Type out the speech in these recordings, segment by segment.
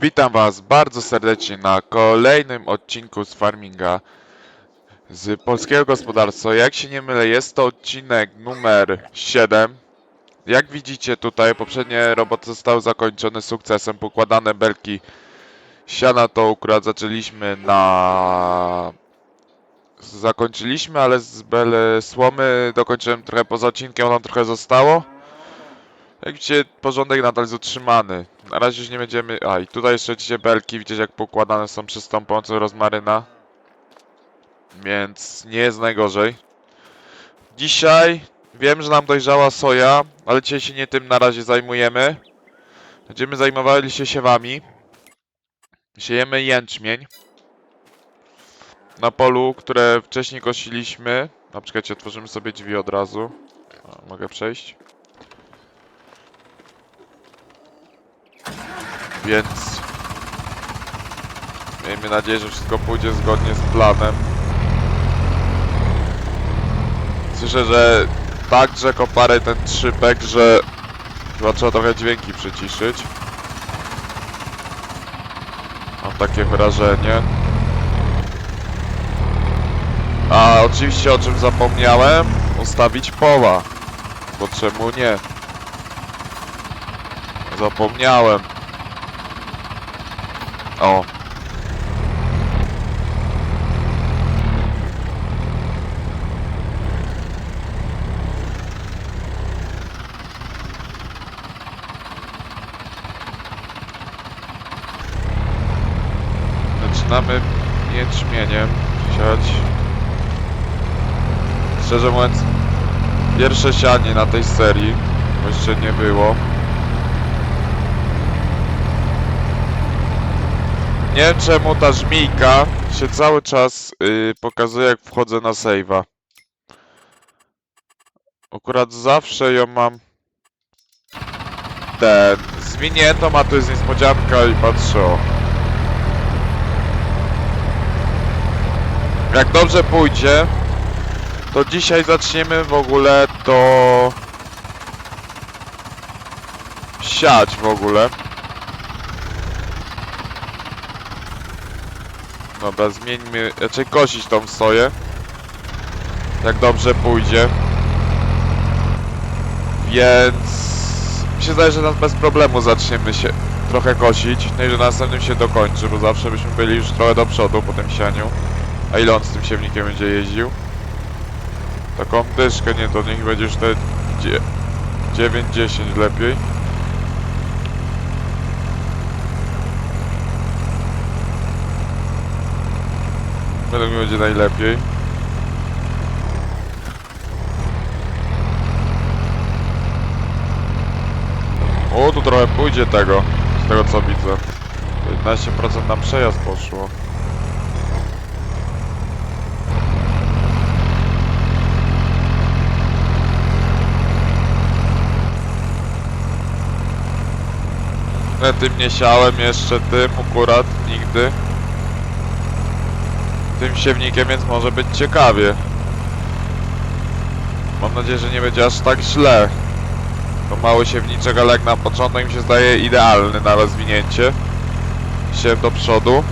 Witam Was bardzo serdecznie na kolejnym odcinku z Farminga z Polskiego Gospodarstwa. Jak się nie mylę, jest to odcinek numer 7. Jak widzicie tutaj, poprzednie roboty zostały zakończone sukcesem. Pokładane belki siana to akurat zaczęliśmy na... Zakończyliśmy, ale z bel słomy dokończyłem trochę poza odcinkiem, nam trochę zostało. Jak widzicie, porządek nadal jest utrzymany. Na razie już nie będziemy... A, i tutaj jeszcze widzicie belki, widzicie jak pokładane są przez tą pomocą rozmaryna. Więc nie jest najgorzej. Dzisiaj wiem, że nam dojrzała soja, ale dzisiaj się nie tym na razie zajmujemy. Będziemy zajmowali się siewami. Siejemy jęczmień. Na polu, które wcześniej kosiliśmy. Na przykład otworzymy sobie drzwi od razu. A, mogę przejść? Więc miejmy nadzieję, że wszystko pójdzie zgodnie z planem. Słyszę, że tak drze parę ten trzypek, że chyba trzeba trochę dźwięki przyciszyć. Mam takie wrażenie. A oczywiście o czym zapomniałem? Ustawić poła. Bo czemu nie? Zapomniałem. O. Zaczynamy jęczmieniem siać. Szczerze mówiąc, pierwsze sianie na tej serii, bo jeszcze nie było. Nie wiem czemu ta żmijka się cały czas yy, pokazuje jak wchodzę na save'a. Akurat zawsze ją mam ten zwiniętą, a to jest niespodzianka i patrzę o. Jak dobrze pójdzie, to dzisiaj zaczniemy w ogóle to siać w ogóle. Dobra, zmieńmy, raczej kosić tą soję. Jak dobrze pójdzie. Więc... Mi się zdaje, że nas bez problemu zaczniemy się trochę kosić. No i że na następnym się dokończy, bo zawsze byśmy byli już trochę do przodu po tym sianiu. A ile on z tym siewnikiem będzie jeździł? Taką dyszkę, nie, to niech będzie już te 9-10 lepiej. Według mnie będzie najlepiej. O, tu trochę pójdzie tego, z tego co widzę. 15% nam przejazd poszło. Tym nie siałem jeszcze, tym akurat nigdy. Tym siewnikiem, więc może być ciekawie. Mam nadzieję, że nie będzie aż tak źle. To mały siewniczek, ale jak na początek mi się zdaje idealny na rozwinięcie. Siew do przodu.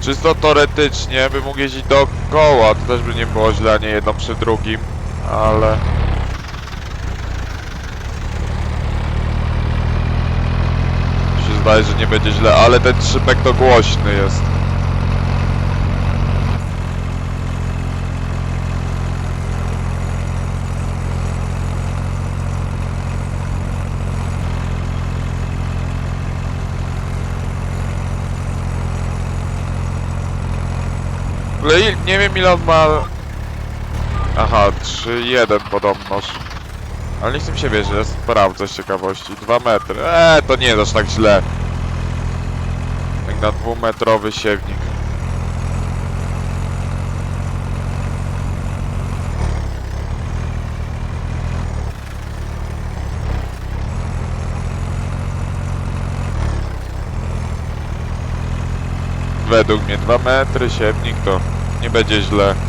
Czysto teoretycznie by mógł jeździć dookoła, to też by nie było źle, nie jedno przy drugim, ale... Zdaje, że nie będzie źle, ale ten trzypek to głośny jest. Nie wiem ile on ma... Aha, 3-1 podobnoż. Ale nie chcę się wierzyć, że sprawdzę z ciekawości. 2 metry. Eee, to nie jest aż tak źle. Na dwumetrowy siewnik. Według mnie 2 metry siewnik to nie będzie źle.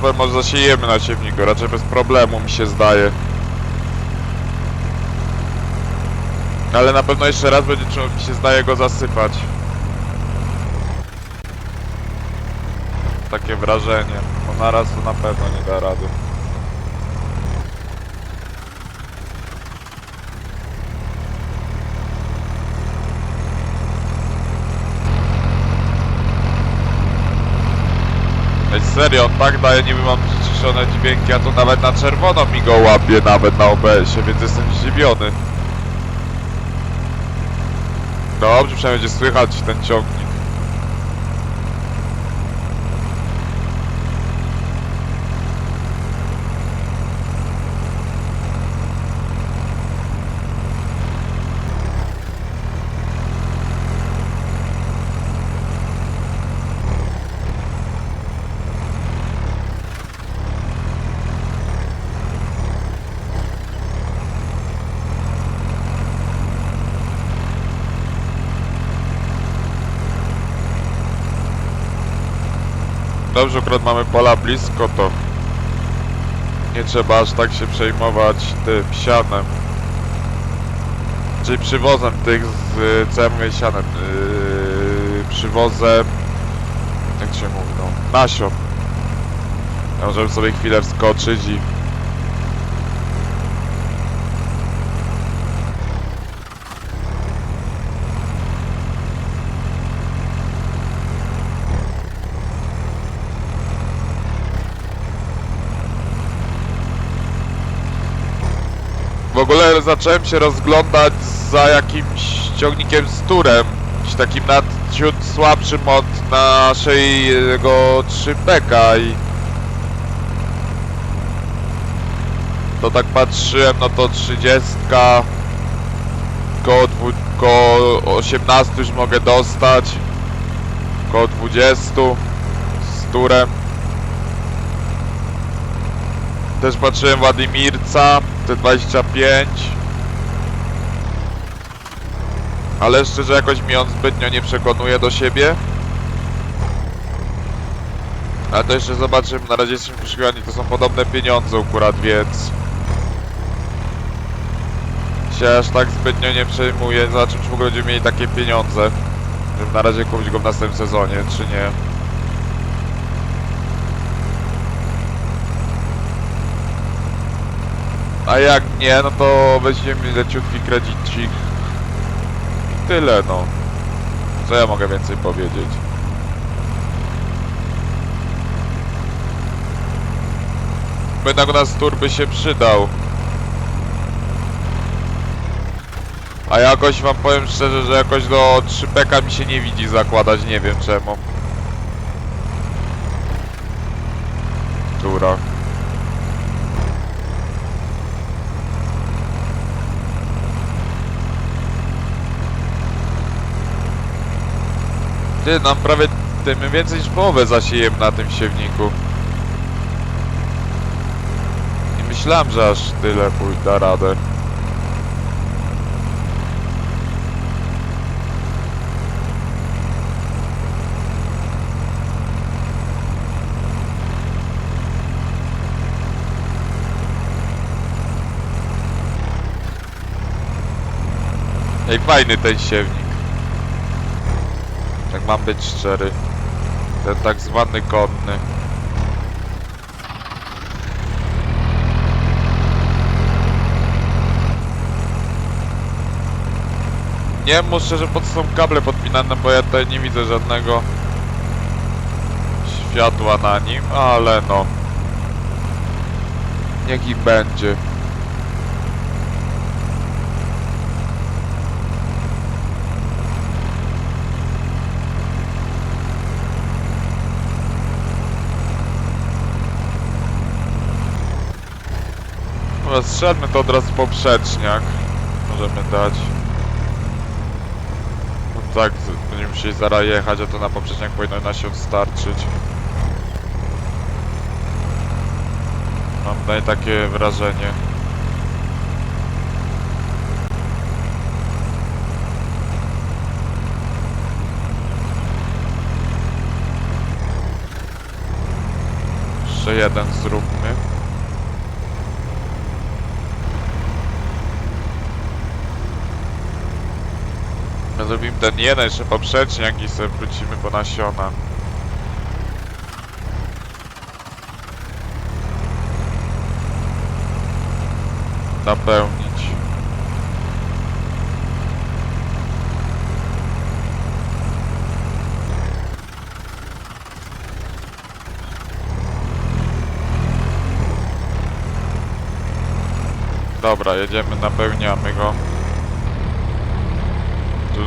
Połowę może zasiejemy na siewniku, raczej bez problemu mi się zdaje. Ale na pewno jeszcze raz będzie trzeba mi się zdaje go zasypać. Takie wrażenie, bo naraz to na pewno nie da rady. Ej, serio, on tak daje, niby mam przyciszone dźwięki, a to nawet na czerwono mi go łapie, nawet na OBS-ie, więc jestem zdziwiony. Dobrze, przynajmniej będzie słychać ten ciągnik. Dobrze, akurat mamy pola blisko, to nie trzeba aż tak się przejmować tym sianem. Czyli przywozem tych z, co ja mówię sianem, yy, przywozem, jak się mówi, no, nasion. Ja możemy sobie chwilę wskoczyć i Zacząłem się rozglądać za jakimś ciągnikiem z turem. Jakimś takim nad ciut słabszym od naszego 3PK i... To tak patrzyłem, no to 30 koło, dwu, koło 18 już mogę dostać. Koło 20 z turem. Też patrzyłem Władimirca, te 25. Ale szczerze jakoś mi on zbytnio nie przekonuje do siebie. Ale to jeszcze zobaczymy, na razie jesteśmy poszukiwani, to są podobne pieniądze akurat, więc... Się aż tak zbytnio nie przejmuję, zobaczymy czy w ogóle będziemy mieli takie pieniądze. Żeby na razie kupić go w następnym sezonie, czy nie. A jak nie, no to weźmiemy leciutki kredycik. Tyle, no. Co ja mogę więcej powiedzieć? Jednak u nas tur by się przydał. A jakoś wam powiem szczerze, że jakoś do 3PK mi się nie widzi zakładać, nie wiem czemu. Tura. Ty, nam prawie tym więcej niż połowę zasiejemy na tym siewniku. Nie myślałem, że aż tyle pójdę da radę. Ej, fajny ten siewnik. Jak mam być szczery. Ten tak zwany konny. Nie wiem, może że pod są kable podpinane, bo ja tutaj nie widzę żadnego światła na nim, ale no. Niech im będzie. Dobra, strzelmy to od razu poprzeczniak. Możemy dać. No tak, będziemy musieli zaraz jechać, a to na poprzeczniak powinno na się starczyć. Mam tutaj takie wrażenie. Jeszcze jeden zróbmy. My zrobimy ten jeden jeszcze poprzeczniak i sobie wrócimy po nasiona. Napełnić. Dobra, jedziemy, napełniamy go.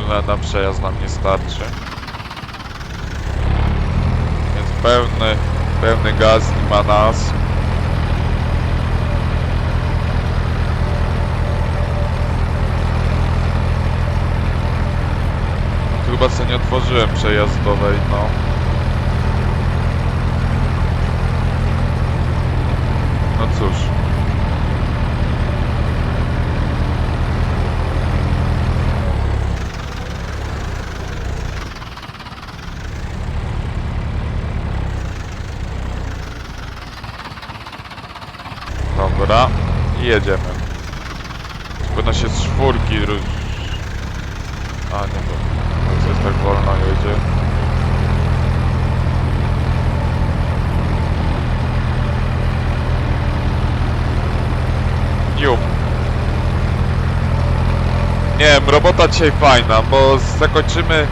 Na, na przejazd nam nie starczy. Więc pełny, pełny gaz nie ma nas. Chyba sobie nie otworzyłem przejazdowej, no. No cóż. Dobra, jedziemy. Powinno się z czwórki A nie, to jest tak wolno jedzie. Jup. Nie wiem, robota dzisiaj fajna, bo zakończymy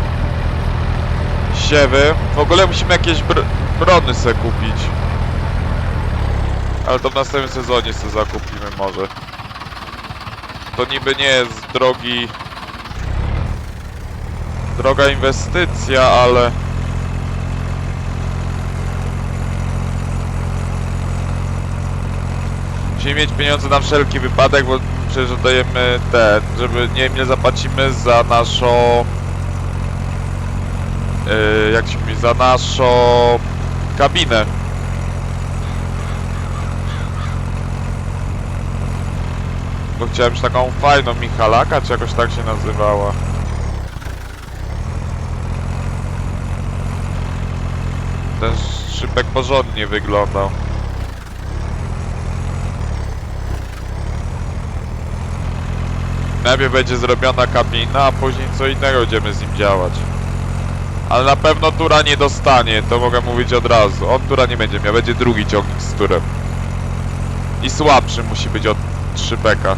siewy. W ogóle musimy jakieś br brony se kupić. Ale to w następnym sezonie sobie zakupimy może. To niby nie jest drogi... Droga inwestycja, ale... Musimy mieć pieniądze na wszelki wypadek, bo przecież oddajemy ten, żeby nie wiem zapłacimy za naszą... Yy, jak się mówi, za naszą kabinę. Bo chciałem mieć taką fajną Michalaka, czy jakoś tak się nazywała. Ten szybek porządnie wyglądał. Najpierw będzie zrobiona kabina, a później co innego będziemy z nim działać. Ale na pewno Tura nie dostanie, to mogę mówić od razu. On Tura nie będzie miał, będzie drugi ciągnik z Turem. I słabszy musi być od szybeka.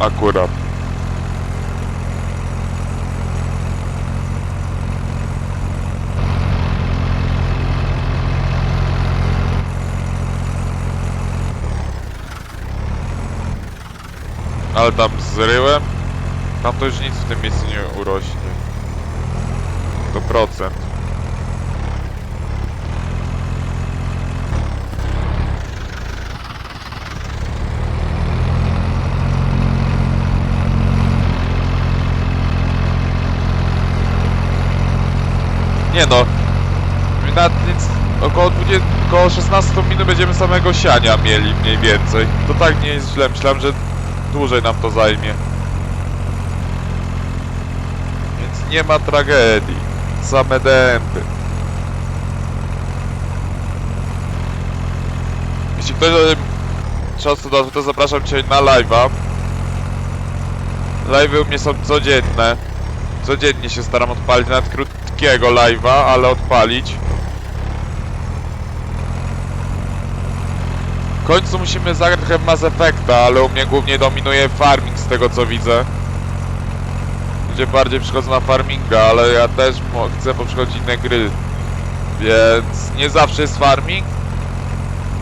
Akurat. Ale tam zryłem. Tam to już nic w tym miejscu nie urośnie. To procent. Nie no. Na około 20, około 16 minut będziemy samego siania mieli mniej więcej. To tak nie jest źle. Myślałem, że dłużej nam to zajmie. Więc nie ma tragedii. Same dęby. Jeśli ktoś tym często do to zapraszam Cię na live'a. Live'y u mnie są codzienne. Codziennie się staram odpalić, nawet krótkiego live'a, ale odpalić. W końcu musimy zagrać trochę Mass Effecta, ale u mnie głównie dominuje farming z tego co widzę. Ludzie bardziej przychodzą na farminga, ale ja też chcę poprzychodzić inne gry. Więc nie zawsze jest farming.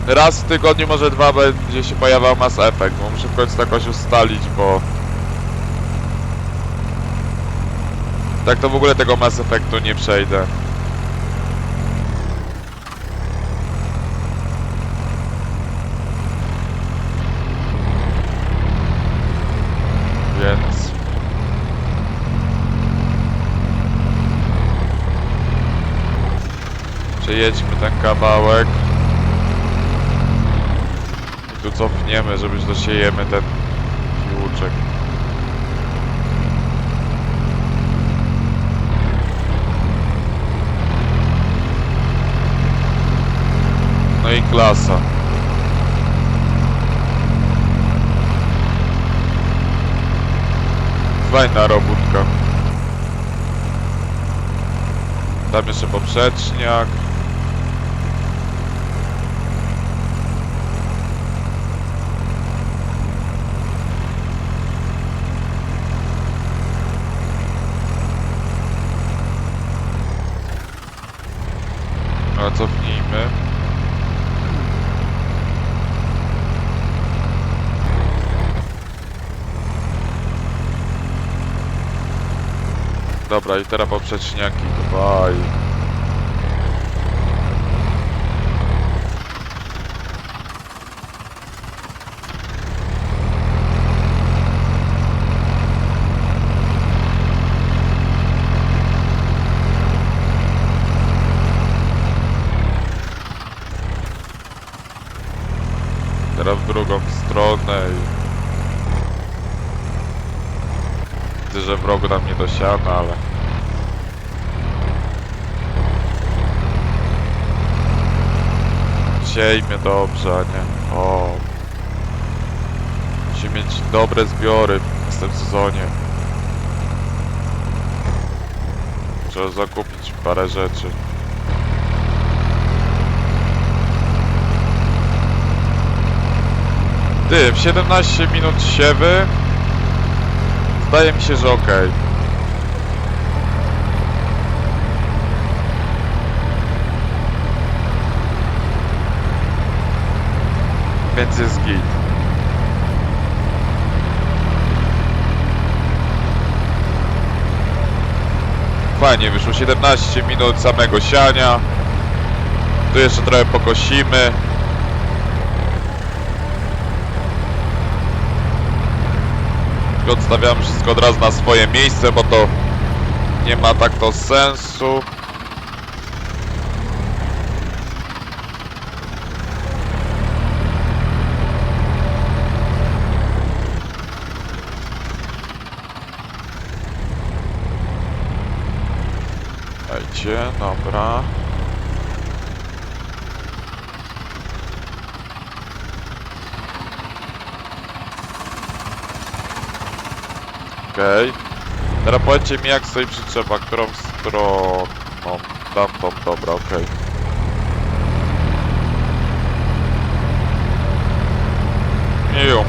Raz w tygodniu, może dwa będzie się pojawiał Mass Effect, bo muszę w końcu tak jakoś ustalić, bo... Tak to w ogóle tego Mass Effectu nie przejdę. Więc... Przejedźmy ten kawałek. I tu cofniemy, żeby dosiejemy ten piłuczek. No i klasa. Fajna robótka. Tam jeszcze poprzeczniak. A cofnijmy. Dobra, i teraz poprzeczniaki dwaj. Teraz w drugą stronę i... Widzę, że wrogu nam nie dosiana, ale... Siejmy dobrze, a nie... O. Musimy mieć dobre zbiory w następnym sezonie. Trzeba zakupić parę rzeczy. Ty, w 17 minut siewy Zdaje mi się, że okej. Więc jest git. Fajnie wyszło 17 minut samego siania. Tu jeszcze trochę pokosimy. i odstawiamy wszystko od razu na swoje miejsce, bo to nie ma tak to sensu. Dajcie, dobra. Okej. Teraz powiedzcie mi jak stoi przyczepa, którą stroną. Tamtą, dobra, okej. Miu.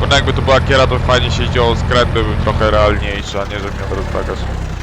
Bo jakby to była kiera, to fajnie się jeździło, skręty były trochę realniejsze, a nie, że miał rozbagać. Hop.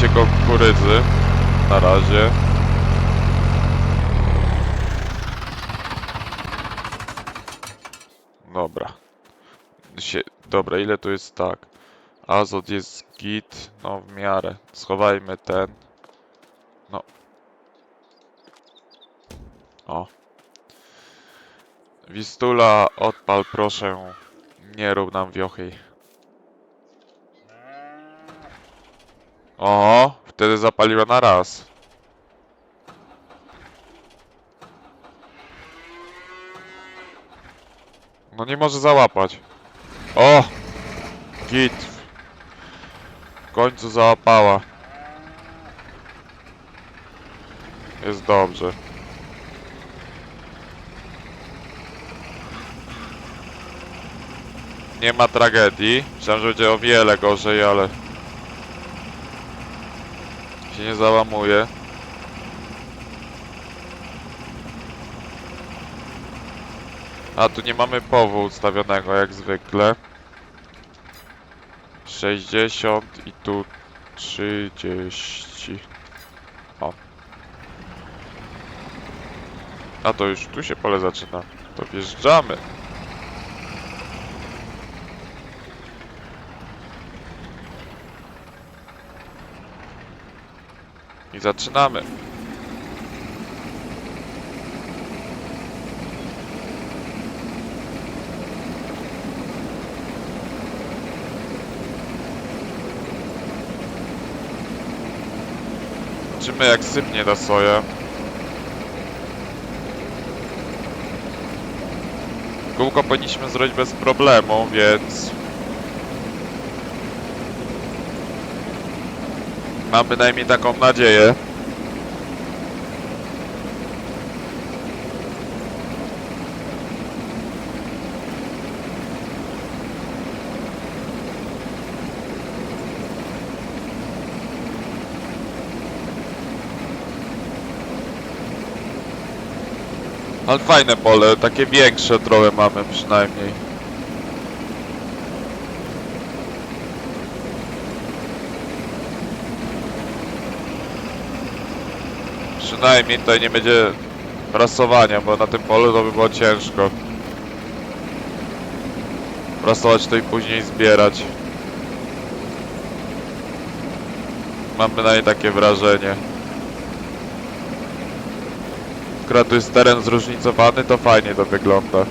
Się kukurydzy. Na razie. Dobra. Dobra, ile tu jest tak? Azot jest git, no w miarę. Schowajmy ten. No. O. Wistula, odpal proszę. Nie rób nam wiochy. O, wtedy zapaliła na raz. No nie może załapać. O! Git. W końcu załapała. Jest dobrze. Nie ma tragedii. Myślałem, że będzie o wiele gorzej, ale... się nie załamuje. A tu nie mamy powu ustawionego jak zwykle. 60 i tu 30. O. A to już tu się pole zaczyna. To wjeżdżamy. Zaczynamy. Zobaczymy jak sypnie ta soja. Kółko powinniśmy zrobić bez problemu, więc Mam bynajmniej taką nadzieję. Ale fajne pole, takie większe trochę mamy przynajmniej. Przynajmniej tutaj nie będzie prasowania, bo na tym polu to by było ciężko. Prasować to i później zbierać. Mam bynajmniej takie wrażenie. Akurat tu jest teren zróżnicowany, to fajnie to wygląda.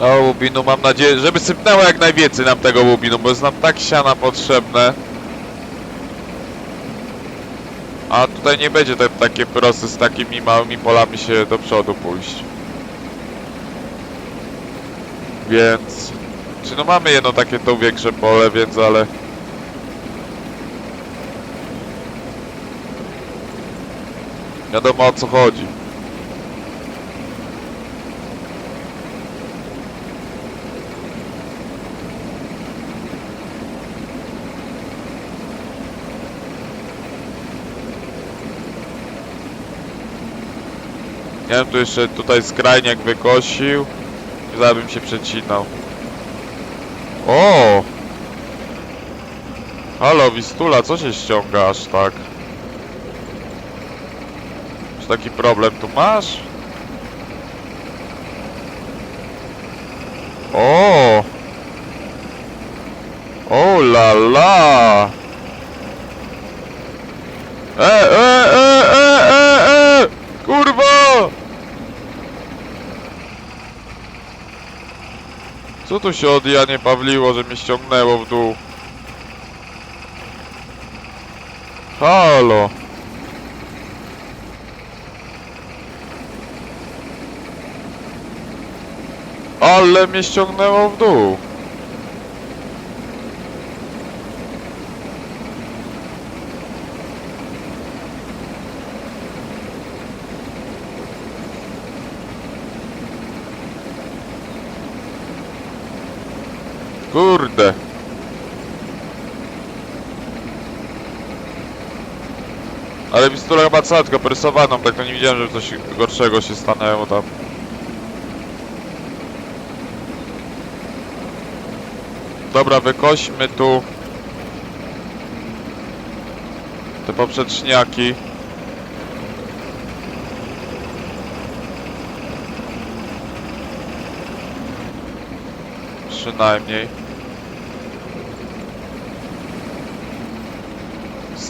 No łubinu mam nadzieję, żeby sypnęło jak najwięcej nam tego łubinu, bo jest nam tak siana potrzebne. A tutaj nie będzie te, takie proste z takimi małymi polami się do przodu pójść. Więc... Czy no mamy jedno takie to większe pole, więc ale... Wiadomo o co chodzi. Bym tu jeszcze tutaj skrajniak wykosił i zaraz bym się przecinał. O! Halo, Wistula, co się ściąga aż tak? Czy taki problem tu masz? O! O la la! E, e, e, e, e! Kurwa! Co tu się od Janie Pawliło, że mnie ściągnęło w dół? Halo! Ale mnie ściągnęło w dół! Kurde. Ale pistola chyba cała tylko presowaną, tak to nie widziałem, żeby coś gorszego się stanęło tam. Dobra, wykośmy tu te poprzeczniaki. Przynajmniej.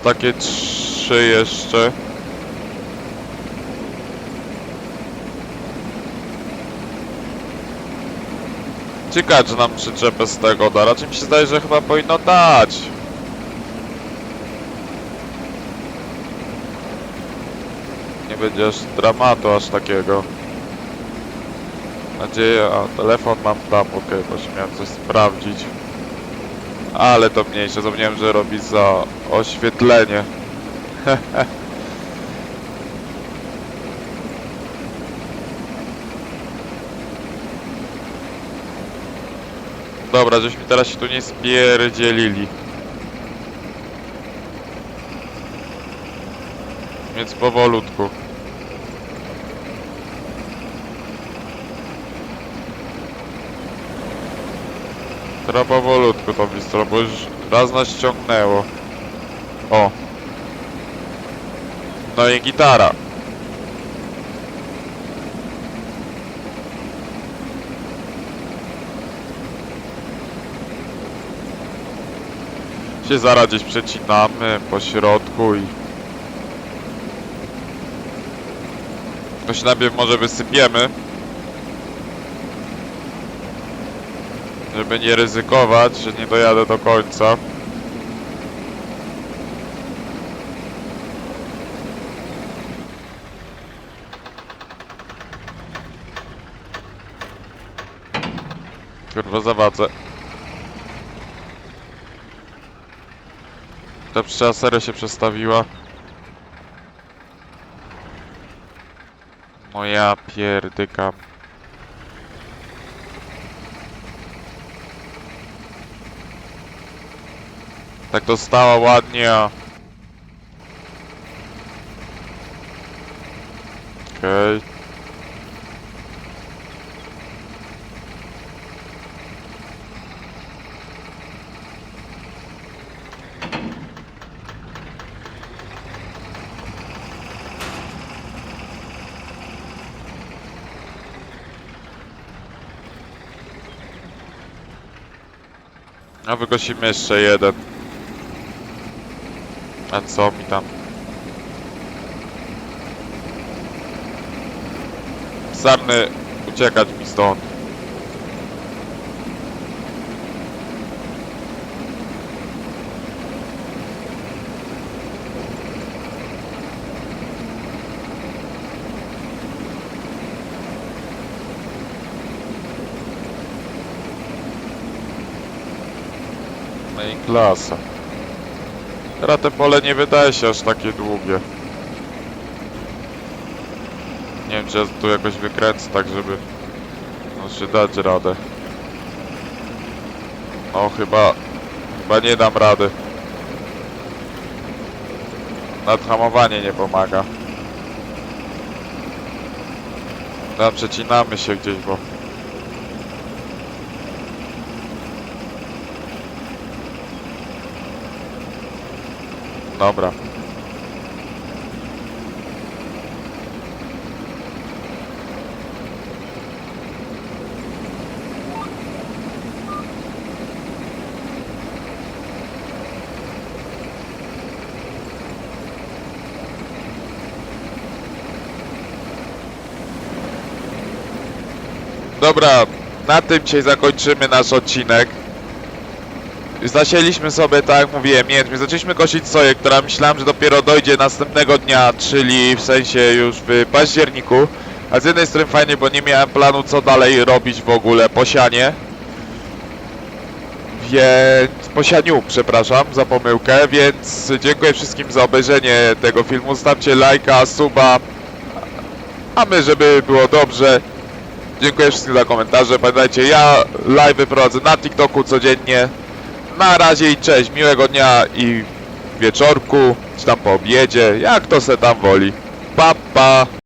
Z takie trzy jeszcze. Ciekawe, czy nam przyczepę z tego da. Raczej mi się zdaje, że chyba powinno dać. Nie będzie aż dramatu aż takiego. Nadzieję, a telefon mam tam, okej, bo się miałem coś sprawdzić. Ale to mniejsze, zapomniałem, że robi za oświetlenie. Dobra, żeśmy teraz się tu nie spierdzielili. Więc powolutku. Trzeba powolutku tą wistrą, bo już raz nas ściągnęło. O. No i gitara. Się zaraz gdzieś przecinamy po środku i... To się najpierw może wysypiemy. Żeby nie ryzykować, że nie dojadę do końca. Kurwa zawadzę. Ta pszczela serio się przestawiła. No ja. Tak to stała ładnie. Okej. A wygosimy jeszcze jeden. A co mi tam? Sarny, uciekać mi stąd. No klasa. Teraz te pole nie wydaje się aż takie długie. Nie wiem, czy ja tu jakoś wykręcę tak, żeby no, się dać radę. No chyba, chyba nie dam rady. Nadhamowanie nie pomaga. No, przecinamy się gdzieś, bo... Dobra. Dobra, na tym dzisiaj zakończymy nasz odcinek. Zasieliśmy sobie, tak jak mówiłem. Zaczęliśmy kosić soję, która myślałem, że dopiero dojdzie następnego dnia, czyli w sensie już w październiku. A z jednej strony fajnie, bo nie miałem planu co dalej robić w ogóle, posianie. Więc... posianiu, przepraszam, za pomyłkę, więc dziękuję wszystkim za obejrzenie tego filmu. Stawcie lajka, suba. A my, żeby było dobrze, Dziękuję wszystkim za komentarze. Pamiętajcie, ja live prowadzę na TikToku codziennie. Na razie i cześć, miłego dnia i wieczorku, czy tam po obiedzie, jak to se tam woli. Pa, pa.